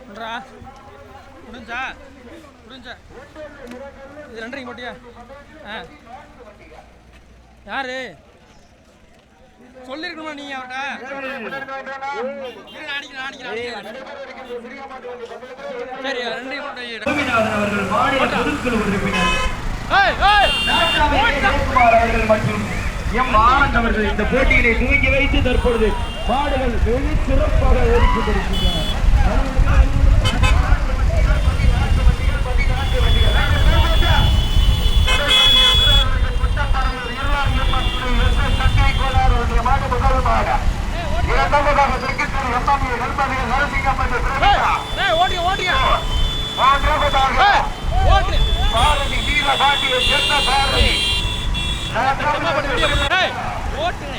பண்ணுறா முடிஞ்சா முடிஞ்சா இது ரெண்டரைக்கு போட்டியா? ஆ. யாரு? சொல்லிருக்கணுமா நீ அவர்கிட்ட அடிக்கிறேன் அடிக்கிறேன் அடிக்கிறேன் கோபிநாதன் அவர்கள் மாநில பொதுக்குழு உறுப்பினர். ஏய், ஏய், நாட்டாமை ஜெயக்குமார் அவர்கள் மற்றும் எம் ஆனந்த் அவர்கள் இந்த போட்டியினை துவங்கி வைத்து தற்பொழுது மாடுகள் வெகு சிறப்பாக ஓடிக் கொண்டிருக்கின்றன ஏய், ஓட்டுங்க, ஓட்டுங்க. ஏய், ஓட்டு. சத்தமா போட்டு வெளியே போடு. ஏய், ஓட்டுங்க.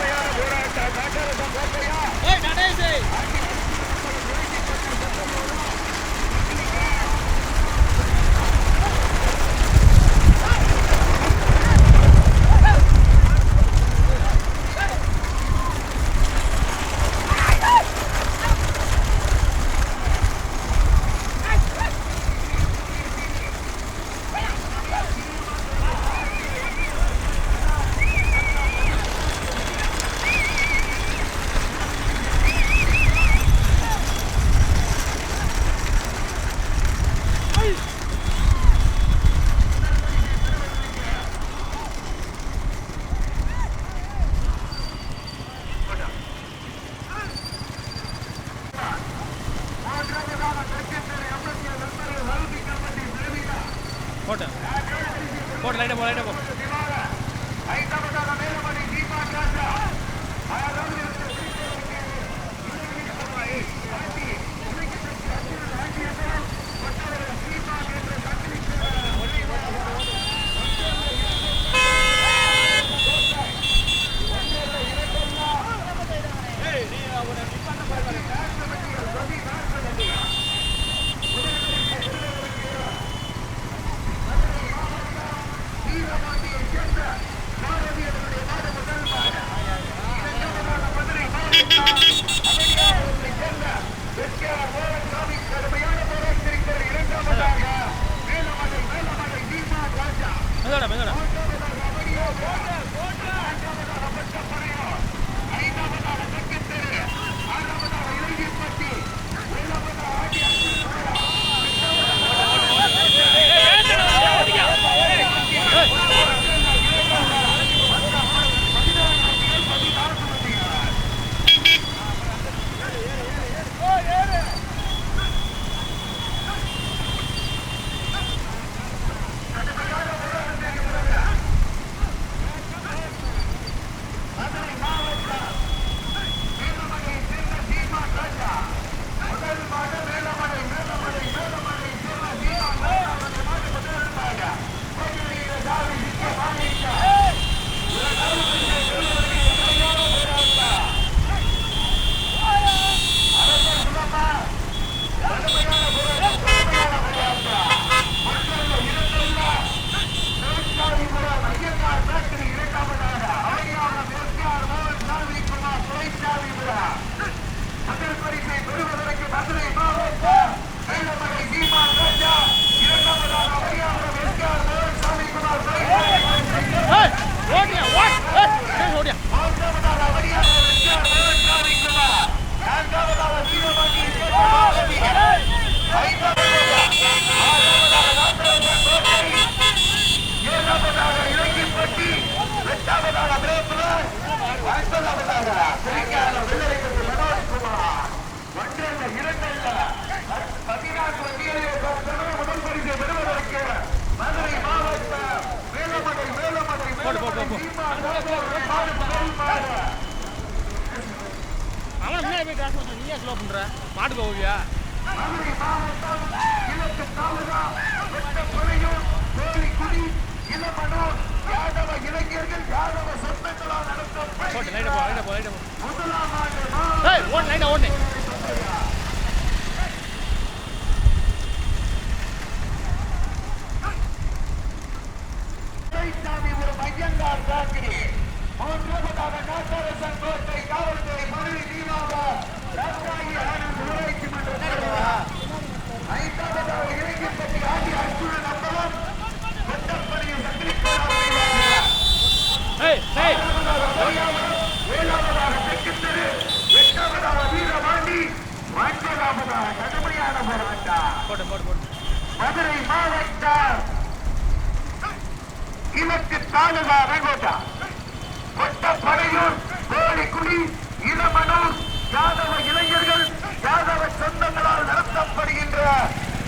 ஓடு லைட்டா ஓடு சாமி ஒரு மையங்கார் தாக்கினி மூன்றாவதாக நாட்டரசன் கோட்டை காவல்துறை மதுரை தீமாவா ஐந்தாவது ஆனந்த் ஊராட்சி மன்ற தலைவர் ஐந்தாவதாக இளைஞர்பட்டி ஆகிய அர்ஜுனன் அம்பலம் கொட்டப்பள்ளியில் சந்திரிப்பாளர் ஏய் ஏய் ஏழாவதாக தெற்குத்தெரு எட்டாவதாக வீரபாண்டி ஒன்பதாவதாக கடுமையான போராட்டம் போட்டு போட்டு போட்டு மதுரை மாவட்டம் கிழக்கு தாலுகா வெங்கோட்டா கொட்டப்படையூர் கோழிக்குடி இளமனூர் யாதவ இளைஞர்கள் யாதவ சொந்தங்களால் நடத்தப்படுகின்ற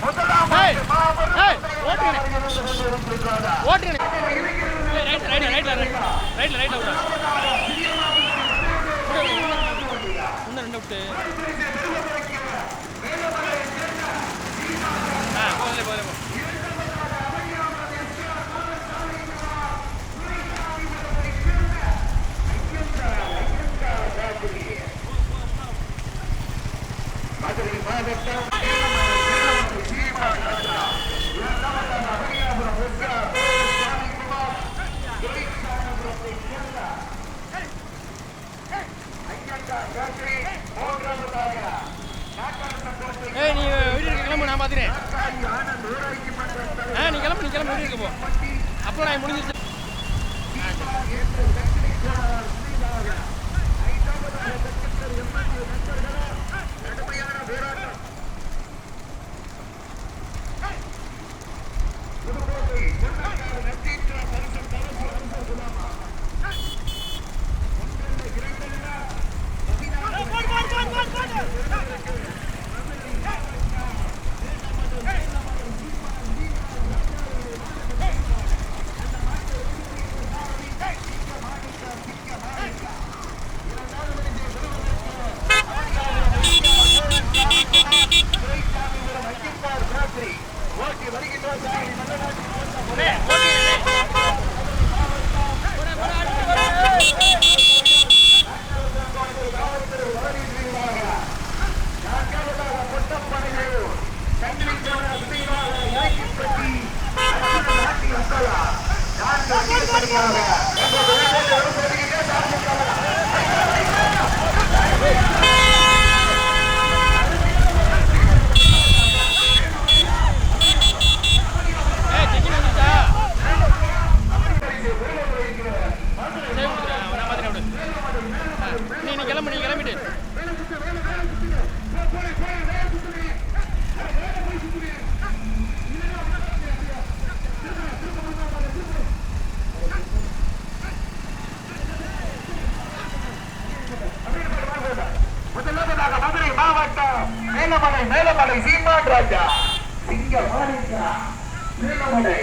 முதலாம் ஏய், ஆண்டு மாபெரும் ஏய், ஓட்டுங்க. பந்தயமாக இருந்து கொண்டிருக்கிறது. ஓட்டுங்க right right right right right விடுறா இன்னும் ரெண்டு விட்டு ஆ போதலே போதலே போ மாவட்டம் ஏய் நீ வீடு இருக்க ஆ நீ கிளம்பு நீ கிளம்பு வீடு போ. அப்போ நான் முடிஞ்சிருச்சு ஓட்டி வருகின்ற சாமி மன்னனாட்சி ஏய், ஓட்டுங்க, ஏய். ஏய் டிக்கெட் வந்துச்சா சரி கொடுக்குறேன் நான் பார்த்துறேன் விடு ஆ, நீ நீ கிளம்பு நீ கிளம்பிட்டு முதலாவதாக மதுரை மாவட்டம் மேலமலை சீமான் ராஜா. மேலமலை.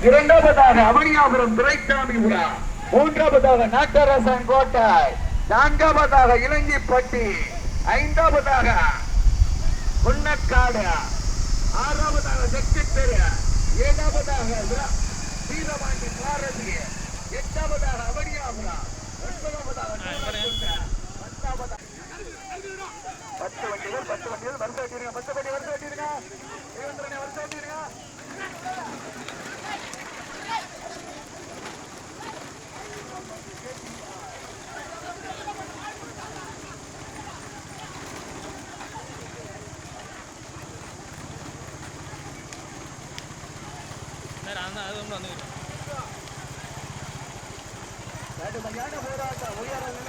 இரண்டாவதாக அவனியாபுரம் துரைசாமிபுரா மூன்றாவதாக நாட்டரசன் கோட்டை. நான்காவதாக இளங்கிப்பட்டி ஐந்தாவதாக புன்னக்காடு. ஆறாவதாக செக்கித்தெரு. ஏழாவதாக வீர- வீரபாண்டி பாரதி. எட்டாவதாக அவனியாபுரா ஒன்பதாவதாக பத்து வண்டிகள் பத்து வண்டிகள் வருஷம் வட்டிருங்க பத்து வண்டி வருஷம் வட்டிருங்க தேவேந்திரனை வருஷம் வட்டிருங்க நேரம் அதான் அது ஒன்று வந்துக்கிட்டு கடுமையான போராட்டம் ஒய்யாரம்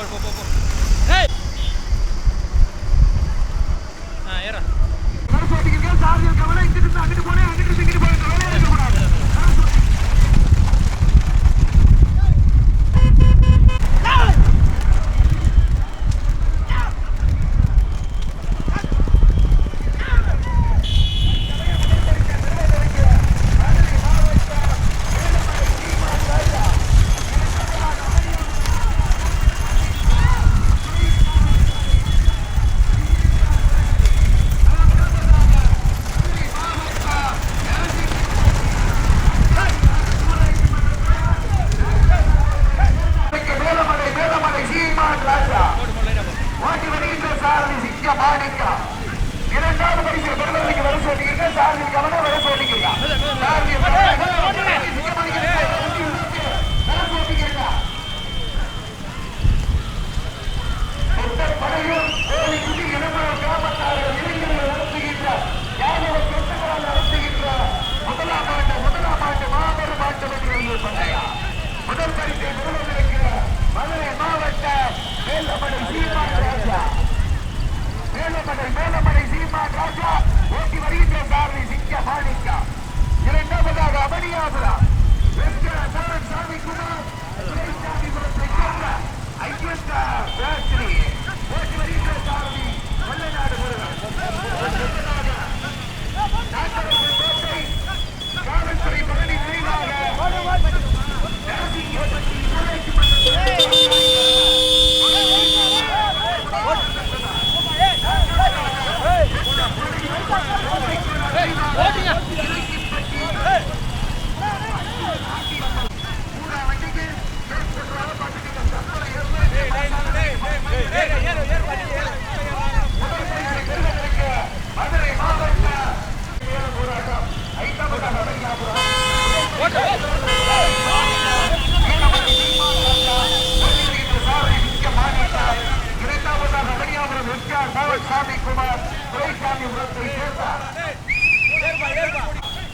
போ போ போ ஏய்! ஆ ஏறா. சார்ஜர் கவலை இங்கிட்டு அங்கிட்டு போனே. ஆட்டம் என்று சொன்னையா முதல் பரிசை பெறுவதற்கு மதுரை மாவட்ட வேலமடை சீமான் ராஜா. மேலமடை மேலமடை சீமான் ராஜா. ஓட்டி வருகின்ற சாரதி சிங்க மாணிக்கா. இரண்டாவதாக அமணியாபுரம். சாமி குமார் துரைசாமிபுரத்தை சேர்ந்த ஐயப்பா பேக்கரி ஓட்டி வருகின்ற சாரதி வல்லநாடு முருகன். நாட்டரசு கோட்டை காவல்துறை பழனி நினைவாக Ei!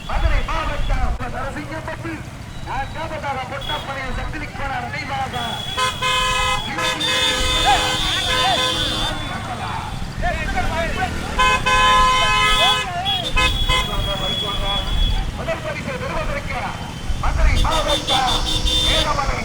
மதுரை மாவட்டம் நரசிங்கப்பட்டி நான்காவதாக பொட்டப்பனையில் சந்திரிக்கோணர் நினைவாக முதல் பரிசு பெறுவதற்கு மதுரை மாவட்டம் மேலமலை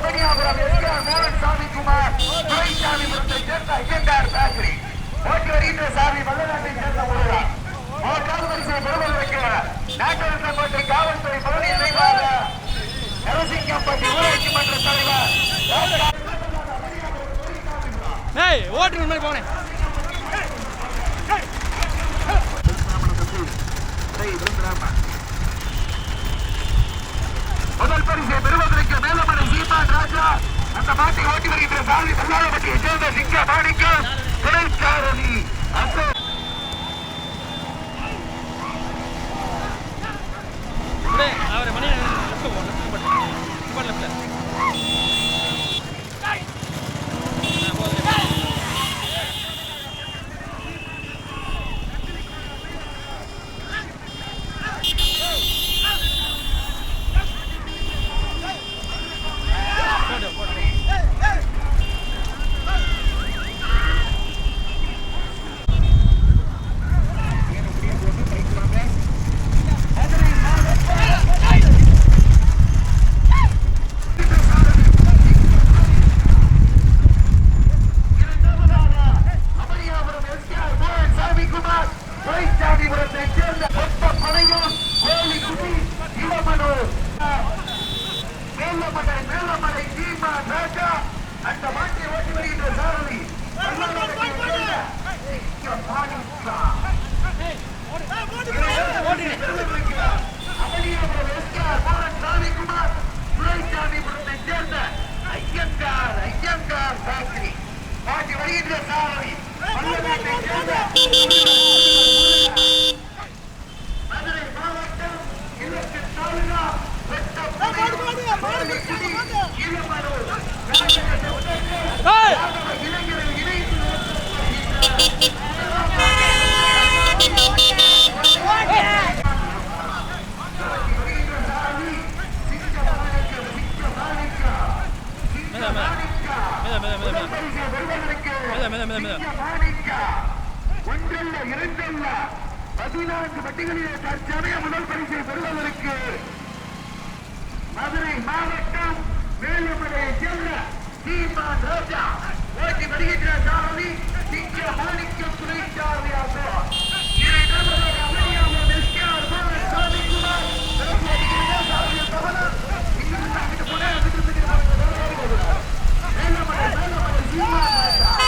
அவனியாபுரம் எஸ்ஆர் மோகன் சாமி குமார் துரைசாமிபுரத்தை சேர்ந்த ஐயங்கார் பேக்கரி ஓட்டி வருகின்ற சாமி வல்லநாட்டை சேர்ந்த முருகா மூன்றாவது பரிசை பெறுவதற்கு நாட்டரசங்கோட்டை காவல்துறை பகுதி நினைவாக நரசிங்கம்பட்டி ஊராட்சி மன்ற தலைவர் ஏய் மாதிரி போனேன். முதல் பரிசை பெறுவதற்கு மேலமலை ராஜா அந்த மாட்டை ஓட்டி வருகின்ற சாமி பல்லாளப்பட்டியை சேர்ந்த சிங்க மாணிக்கம் துணைச்சாரதி அசோக் அப்படியே அவரை மணி லெஃப்ட் போ லெஃப்ட் பட்டு இப்போ லெஃப்ட் போடு போடு அமரியாபுரம் எஸ்ஆர் மோகன் சாமி குமார் துரைசாமிபுரத்தை சேர்ந்த மொத்த படையும் கோழிக்குடி இளமனு மேலமலை மேலமலை சீமா ராஜா அந்த மாட்டை ஓட்டி வருகின்ற சாரதி பல்லாவரத்தை சேர்ந்த சிங்கம் மாணிக்கா. அமளியாபுரம் எஸ்ஆர் மோகன் சாமி குமார் துரைசாமிபுரத்தை சேர்ந்த ஐயங்கார் ஐயங்கார் ஃபேக்டரி மாட்டி வருகின்ற சாரதி பல்லவத்தை சேர்ந்த மதுரை மாவட்டம் கிழக்கு தாலுகா இளமனூர் ஏய் இளைஞர்கள் இணைந்து மெத மெத மெத மெத மெத மெத மெத மெத மெத ஒன்றல்ல இரண்டல்ல பதினான்கு பட்டிகளிலே தற்சமய முதல் பரிசை பெறுவதற்கு மதுரை மாவட்டம் வேலுமலையை சேர்ந்த சீமான் ராஜா. ஓட்டி வருகின்ற சாரணி திங்க மாணிக்க துணை சாரணியாகும் Yeah!